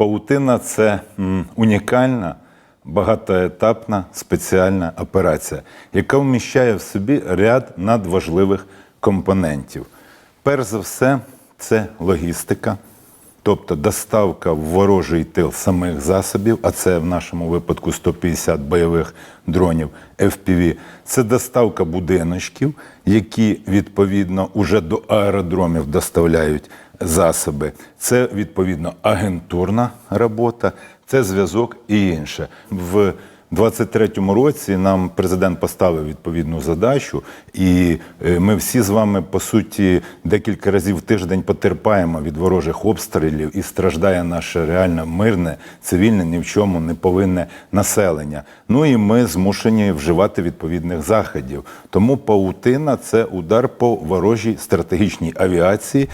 Паутина це унікальна багатоетапна спеціальна операція, яка вміщає в собі ряд надважливих компонентів. Перш за все, це логістика, тобто доставка в ворожий тил самих засобів, а це в нашому випадку 150 бойових дронів FPV. Це доставка будиночків, які відповідно уже до аеродромів доставляють засоби. Це відповідно агентурна робота, це зв'язок і інше. В 23-му році нам президент поставив відповідну задачу, і е, ми всі з вами по суті декілька разів в тиждень потерпаємо від ворожих обстрілів і страждає наше реально мирне, цивільне, ні в чому не повинне населення. Ну і ми змушені вживати відповідних заходів. Тому паутина це удар по ворожій стратегічній авіації.